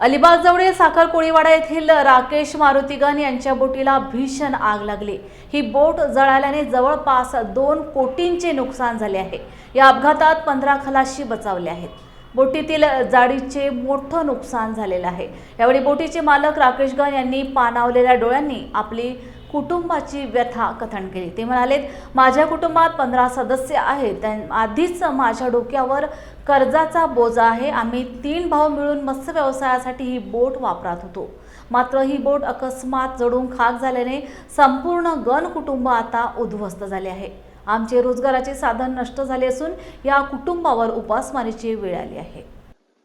अलिबागजवळील साखर कोळीवाडा येथील राकेश मारुतीगन यांच्या बोटीला भीषण आग लागली. ही बोट जळाल्याने जवळपास दोन कोटींचे नुकसान झाले आहे. या अपघातात पंधरा खलाशी बचावले आहेत. बोटीतील जाडीचे मोठं नुकसान झालेलं आहे. यावेळी बोटीचे मालक राकेश गण यांनी पाणावलेल्या डोळ्यांनी आपली कुटुंबाची व्यथा कथन केली. ते म्हणाले माझ्या कुटुंबात पंधरा सदस्य आहेत. त्यां- आधीच माझ्या डोक्यावर कर्जाचा बोजा आहे. आम्ही तीन भाऊ मिळून मत्स्य व्यवसायासाठी ही बोट वापरत होतो. मात्र ही बोट अकस्मात जडून खाक झाल्याने संपूर्ण गण कुटुंब आता उद्ध्वस्त झाले आहे. आमचे रोजगाराचे साधन नष्ट झाले असून या कुटुंबावर उपासमारीची वेळ आली आहे.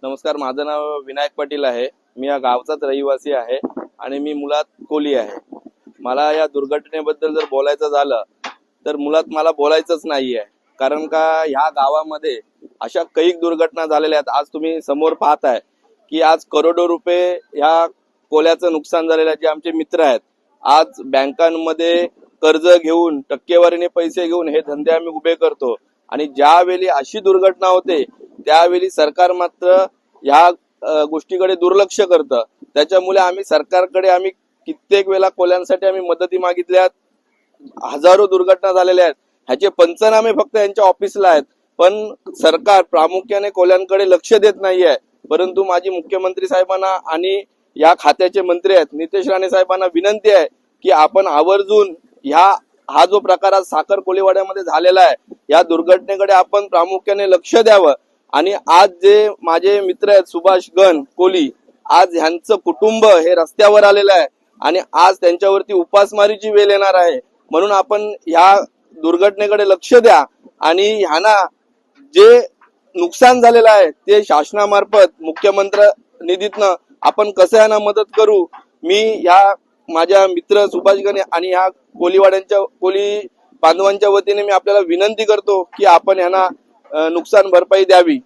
नमस्कार माझं नाव विनायक पाटील आहे. मी या गावचाच रहिवासी आहे आणि मी मुलात कोली आहे. मला या दुर्घटनेबद्दल जर बोलायचं झालं तर मुळात मला बोलायचंच नाहीये. कारण का ह्या गावामध्ये अशा कैक दुर्घटना झालेल्या आहेत. आज तुम्ही समोर पाहताय की आज करोडो रुपये ह्या कोल्याचं नुकसान झालेलं आहे. जे आमचे मित्र आहेत आज बँकांमध्ये कर्ज घेऊन टक्केवारीने पैसे घेऊन हे धंदे आम्ही उभे करतो. आणि ज्यावेळी अशी दुर्घटना होते त्यावेळी सरकार मात्र ह्या गोष्टीकडे दुर्लक्ष करतं. त्याच्यामुळे आम्ही सरकारकडे आम्ही कित्येक वेळा कोल्यांसाठी आम्ही मदती मागितल्यात हजारो दुर्घटना झालेल्या आहेत. ह्याचे पंचनामे फक्त यांच्या ऑफिसला आहेत. पण सरकार प्रामुख्याने कोल्यांकडे लक्ष देत नाही आहे परंतु माझी मुख्यमंत्री साहेबांना आणि या खात्याचे मंत्री आहेत नितेश राणे साहेबांना विनंती आहे की आपण आवर्जून ह्या हा जो प्रकार आज साखर कोळीवाड्यामध्ये झालेला आहे या दुर्घटनेकडे आपण प्रामुख्याने लक्ष द्यावं. आणि आज जे माझे मित्र आहेत सुभाष गण कोली आज ह्यांचं कुटुंब हे रस्त्यावर आलेलं आहे. आणि आज त्यांच्यावरती उपासमारीची वेळ येणार आहे म्हणून आपण ह्या दुर्घटनेकडे लक्ष द्या. आणि ह्यांना जे नुकसान झालेलं आहे ते शासनामार्फत मुख्यमंत्री निधीतनं आपण कसं यांना मदत करू? मी ह्या माझ्या मित्र सुभाष गणे आणि ह्या कोलीवाड्यांच्या कोली बांधवांच्या वतीने मी आपल्याला विनंती करतो की आपण ह्यांना नुकसान भरपाई द्यावी.